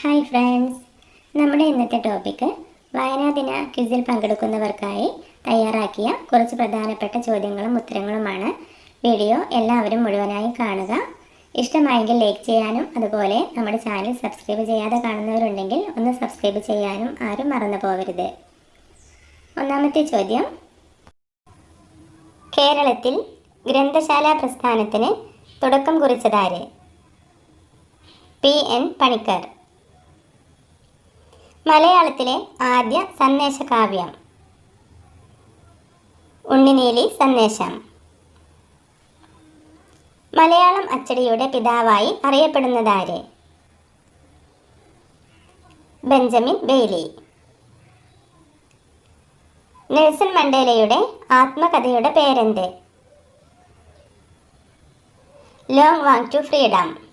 Hi friends നമ്മുടെ ഇന്നത്തെ topic വായനാ ദിന ക്വിസിൽ പങ്കെടുക്കുന്നവർക്കായി തയ്യാറാക്കിയ കുറച്ച് പ്രധാനപ്പെട്ട ചോദ്യങ്ങളും ഉത്തരങ്ങളുമാണ് വീഡിയോ എല്ലാവരും മുഴുവനായി കാണുക. ഇഷ്ടമായെങ്കിൽ ലൈക്ക് ചെയ്യാനും അതുപോലെ നമ്മുടെ ചാനൽ സബ്സ്ക്രൈബ് ചെയ്യാതെ കാണുന്നവരുണ്ടെങ്കിൽ ഒന്ന് സബ്സ്ക്രൈബ് ചെയ്യാനും ആരും മറന്നു പോകരുത്. ഒന്നാമത്തെ ചോദ്യം കേരളത്തിൽ ഗ്രന്ഥശാല പ്രസ്ഥാനത്തിന് തുടക്കം കുറിച്ചതാര്? പി. എൻ. പണിക്കർ. മലയാളത്തിലെ ആദ്യ സന്ദേശ കാവ്യം ഉണ്ണിനീലി സന്ദേശം. മലയാളം അച്ചടിയുടെ പിതാവായി അറിയപ്പെടുന്നതാര് ബെഞ്ചമിൻ ബെയ്ലി. നെൽസൺ മണ്ടേലയുടെ ആത്മകഥയുടെ പേരെന്ത്? Long walk to freedom.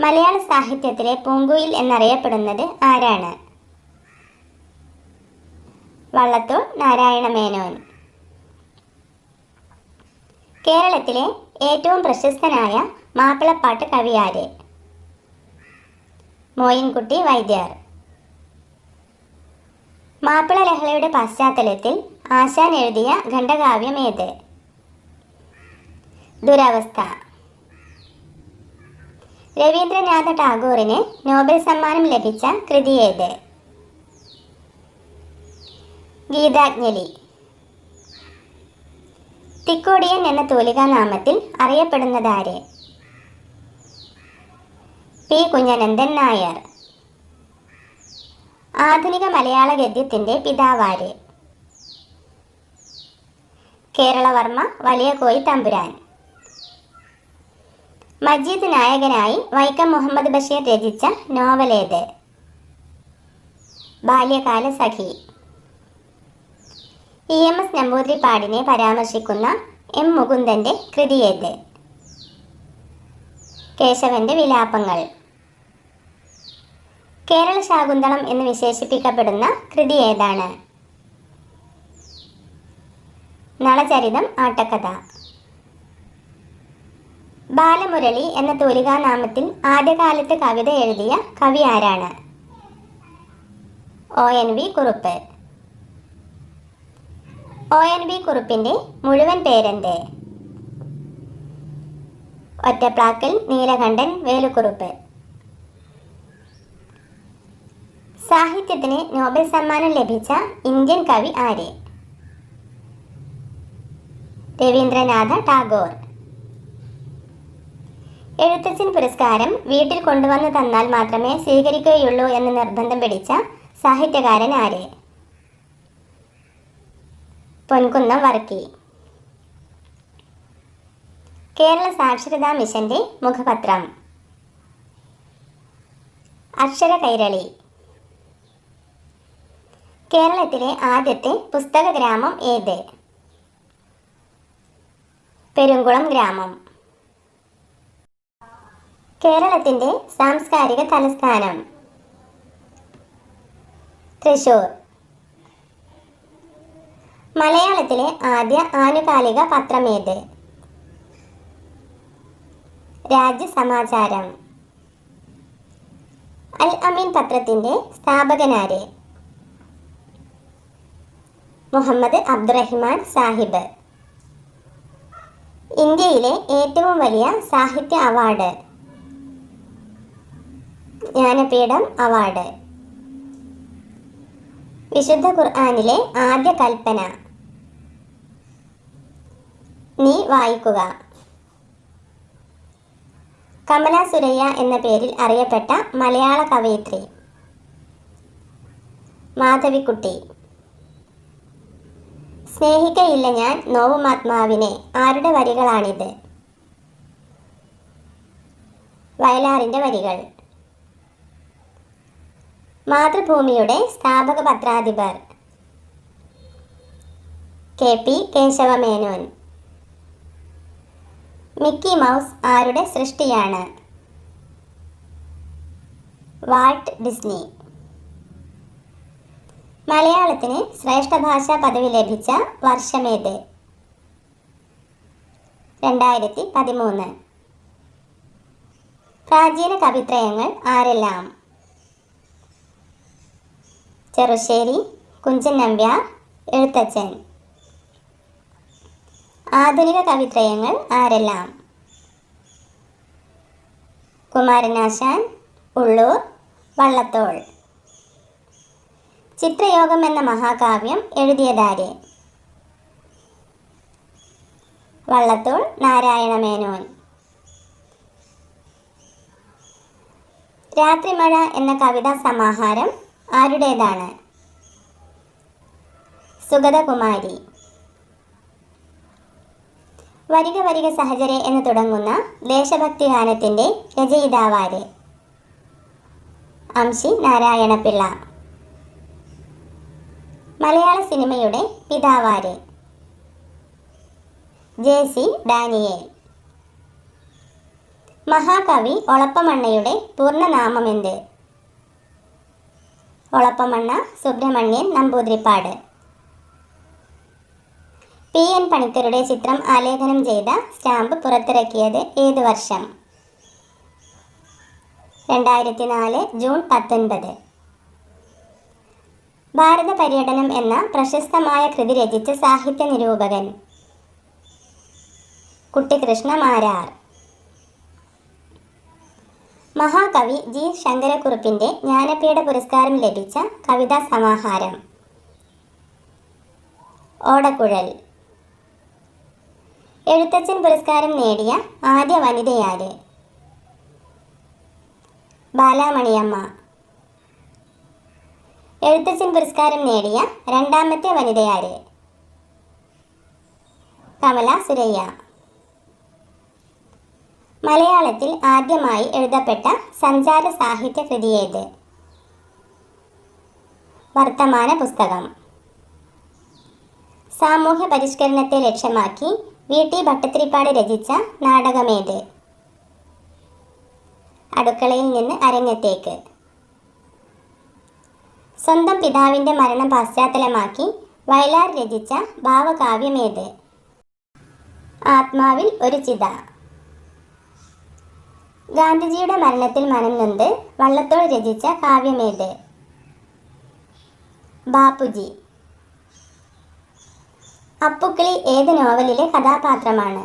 മലയാള സാഹിത്യത്തിലെ പൂങ്കുയിൽ എന്നറിയപ്പെടുന്നത് ആരാണ്? വള്ളത്തോൾ നാരായണ മേനോൻ. കേരളത്തിലെ ഏറ്റവും പ്രശസ്തനായ മാപ്പിളപ്പാട്ട് കവിയാര് മോയിൻകുട്ടി വൈദ്യർ. മാപ്പിള ലഹളയുടെ പശ്ചാത്തലത്തിൽ ആശാൻ എഴുതിയ ഖണ്ഡകാവ്യം ഏത്? ദുരവസ്ഥ. രവീന്ദ്രനാഥ ടാഗോറിന് നോബൽ സമ്മാനം ലഭിച്ച കൃതി ഏത്? ഗീതാജ്ഞലി തിക്കോടിയൻ എന്ന തൂലികാ നാമത്തിൽ അറിയപ്പെടുന്നതാര് പി. കുഞ്ഞനന്ദൻ നായർ. ആധുനിക മലയാള ഗദ്യത്തിന്റെ പിതാവാര് കേരളവർമ്മ വലിയ കോയി തമ്പുരാൻ. മജീദ് നായകനായി വൈക്കം മുഹമ്മദ് ബഷീർ രചിച്ച നോവലേത്? Balyakala Sakhi. E M S നമ്പൂതിരിപ്പാടിനെ പരാമർശിക്കുന്ന എം മുകുന്ദന്റെ കൃതിയേത് കേശവന്റെ വിലാപങ്ങൾ. കേരള ശാകുന്തളം എന്ന് വിശേഷിപ്പിക്കപ്പെടുന്ന കൃതി ഏതാണ്? നളചരിതം ആട്ടക്കഥ. ബാലമുരളി എന്ന തൂലികാനാമത്തിൽ ആദ്യകാലത്ത് കവിത എഴുതിയ കവി ആരാണ്? O N V Kurup. O N V കുറുപ്പിന്റെ മുഴുവൻ പേരെന്ത്? ഒറ്റപ്ലാക്കൽ നീലകണ്ഠൻ വേലുക്കുറുപ്പ്. സാഹിത്യത്തിന് നോബൽ സമ്മാനം ലഭിച്ച ഇന്ത്യൻ കവി ആര്? രവീന്ദ്രനാഥ ടാഗോർ. എഴുത്തച്ഛൻ പുരസ്കാരം വീട്ടിൽ കൊണ്ടുവന്നു തന്നാൽ മാത്രമേ സ്വീകരിക്കുകയുള്ളൂ എന്ന് നിർബന്ധം പിടിച്ച സാഹിത്യകാരൻ ആര്? പൊൻകുന്നം വർക്കി. കേരള സാക്ഷരതാ മിഷന്റെ മുഖപത്രം. അക്ഷര കൈരളി. കേരളത്തിലെ ആദ്യത്തെ പുസ്തക ഗ്രാമം ഏത്? പെരുങ്കുളം ഗ്രാമം. കേരളത്തിന്റെ സാംസ്കാരിക തലസ്ഥാനം. തൃശൂർ. മലയാളത്തിലെ ആദ്യ ആനുകാലിക പത്രമേത് രാജ്യസമാചാരം. അൽ അമീൻ പത്രത്തിന്റെ സ്ഥാപകനാര് മുഹമ്മദ് അബ്ദുറഹിമാൻ സാഹിബ്. ഇന്ത്യയിലെ ഏറ്റവും വലിയ സാഹിത്യ അവാർഡ്. ജ്ഞാനപീഠം അവാർഡ്. വിശുദ്ധ ഖുർആാനിലെ ആദ്യ കൽപ്പന. നീ വായിക്കുക. കമല സുരയ്യ എന്ന പേരിൽ അറിയപ്പെട്ട മലയാള കവയിത്രി. മാധവിക്കുട്ടി. സ്നേഹിക്കയില്ല ഞാൻ നോവുമാത്മാവിനെ. ആരുടെ വരികളാണിത്? വയലാറിന്റെ വരികൾ. മാതൃഭൂമിയുടെ സ്ഥാപക പത്രാധിപർ. K P Kesavamenon. Mickey Mouse ആരുടെ സൃഷ്ടിയാണ്? Walt Disney. മലയാളത്തിന് ശ്രേഷ്ഠ ഭാഷാ പദവി ലഭിച്ച വർഷമേത്? രണ്ടായിരത്തി പതിമൂന്ന്. പ്രാചീന കവിത്രയങ്ങൾ ആരെല്ലാം? ചെറുശ്ശേരി കുഞ്ചൻ നമ്പ്യാർ എഴുത്തച്ഛൻ. ആധുനിക കവിത്രയങ്ങൾ ആരെല്ലാം? കുമാരനാശാൻ ഉള്ളൂർ വള്ളത്തോൾ. ചിത്രയോഗം എന്ന മഹാകാവ്യം എഴുതിയതാര്? വള്ളത്തോൾ നാരായണ മേനോൻ രാത്രിമഴ എന്ന കവിതാ സമാഹാരം ആരുടേതാണ്? സുഗതകുമാരി. വരിക വരിക സഹചരെ എന്ന് തുടങ്ങുന്ന ദേശഭക്തി ഗാനത്തിന്റെ രചയിതാവാര് അംശി നാരായണപിള്ള. മലയാള സിനിമയുടെ പിതാവാര് ജെ സി ഡാനിയേൽ. മഹാകവി ഒളപ്പമണ്ണയുടെ പൂർണനാമമെന്ത്? ഒളപ്പമണ്ണ സുബ്രഹ്മണ്യൻ നമ്പൂതിരിപ്പാട്. പി. എൻ. പണിക്കരുടെ ചിത്രം ആലേഖനം ചെയ്ത സ്റ്റാമ്പ് പുറത്തിറക്കിയത് ഏത് വർഷം? രണ്ടായിരത്തി നാല് ജൂൺ പത്തൊൻപത്. ഭാരത പര്യടനം എന്ന പ്രശസ്തമായ കൃതി രചിച്ച സാഹിത്യ നിരൂപകൻ. കുട്ടിക്കൃഷ്ണ മാരാർ. മഹാകവി ജി. ശങ്കരക്കുറുപ്പിന്റെ ജ്ഞാനപീഠ പുരസ്കാരം ലഭിച്ച കവിതാ സമാഹാരം. ഓടക്കുഴൽ. എഴുത്തച്ഛൻ പുരസ്കാരം നേടിയ ആദ്യ വനിതയാര്? ബാലാമണിയമ്മ. എഴുത്തച്ഛൻ പുരസ്കാരം നേടിയ രണ്ടാമത്തെ വനിതയാര്? കമല സുരയ്യ. മലയാളത്തിൽ ആദ്യമായി എഴുതപ്പെട്ട സഞ്ചാര സാഹിത്യ കൃതിയേത് വർത്തമാന പുസ്തകം. സാമൂഹ്യ പരിഷ്കരണത്തെ ലക്ഷ്യമാക്കി വി. ടി. ഭട്ടത്തിരിപ്പാട് രചിച്ച നാടകമേത് അടുക്കളയിൽ നിന്ന് അരങ്ങത്തേക്ക്. സ്വന്തം പിതാവിന്റെ മരണം പശ്ചാത്തലമാക്കി വയലാർ രചിച്ച ഭാവകാവ്യമേത് ആത്മാവിൽ ഒരു ചിത. ഗാന്ധിജിയുടെ മരണത്തിൽ മനം നൊന്ത് വള്ളത്തോൾ രചിച്ച കാവ്യമേത്? ബാപ്പുജി. അപ്പുക്കിളി ഏത് നോവലിലെ കഥാപാത്രമാണ്?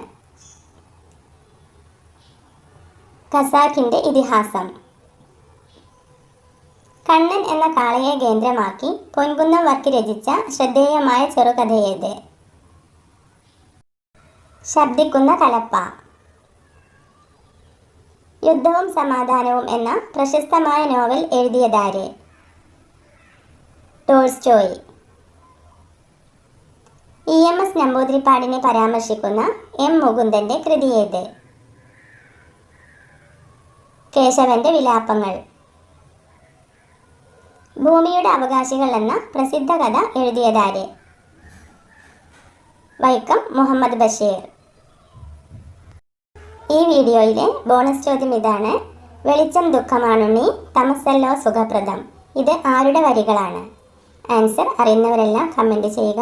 ഖസാക്കിന്റെ ഇതിഹാസം. കണ്ണൻ എന്ന കാളയെ കേന്ദ്രമാക്കി പൊൻകുന്നം വർക്ക് രചിച്ച ശ്രദ്ധേയമായ ചെറുകഥയേത്? ശബ്ദിക്കുന്ന കലപ്പ. യുദ്ധവും സമാധാനവും എന്ന പ്രശസ്തമായ നോവൽ എഴുതിയതാര്? ടോൾസ്റ്റോയ്. ഇ എം എസ് നമ്പൂതിരിപ്പാടിനെ പരാമർശിക്കുന്ന എം മുകുന്ദന്റെ കൃതിയേത് കേശവന്റെ വിലാപങ്ങൾ. ഭൂമിയുടെ അവകാശികൾ എന്ന പ്രസിദ്ധ കഥ എഴുതിയതാര്? വൈക്കം മുഹമ്മദ് ബഷീർ. ഈ വീഡിയോയിലെ ബോണസ് ചോദ്യം ഇതാണ്. വെളിച്ചം ദുഃഖമാണുണ്ണി തമസല്ലോ സുഖപ്രദം. ഇത് ആരുടെ വരികളാണ്? ആൻസർ അറിയുന്നവരെല്ലാം കമന്റ് ചെയ്യുക.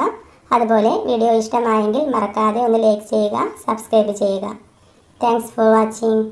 അതുപോലെ വീഡിയോ ഇഷ്ടമായെങ്കിൽ മറക്കാതെ ഒന്ന് ലൈക്ക് ചെയ്യുക സബ്സ്ക്രൈബ് ചെയ്യുക. Thanks for watching.